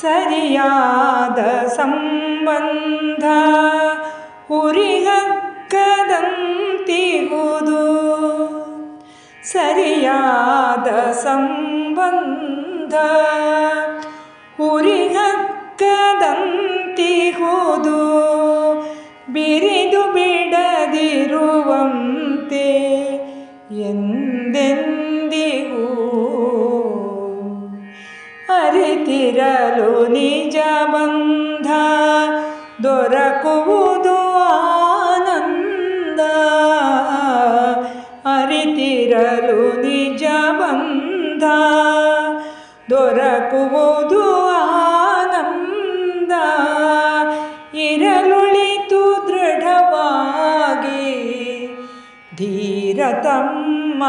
ಸರಿಯಾದ ಸಂಬಂಧ ಉರಿಹಕ್ಕದಂತಿಗುವುದು ಸರಿಯಾದ ಸಂಬಂಧ ಉರಿಹಕ್ಕದಂತಿಹುದು ಬಿರಿದು ಬಿಡದಿರುವಂತೆ ಎಂದೆಂದಿಗೂ ಅರಿತಿರಲು ನಿಜ ಬಂಧ ದೊರಕುವುದು ಆನಂದ. ಅರಿತಿರಲು ನಿಜ ಬಂಧ ದೊರಕುವುದು ಆನಂದ. ಇರಲುಳಿತು ದೃಢವಾಗಿ ಧೀರತಮ್ಮ.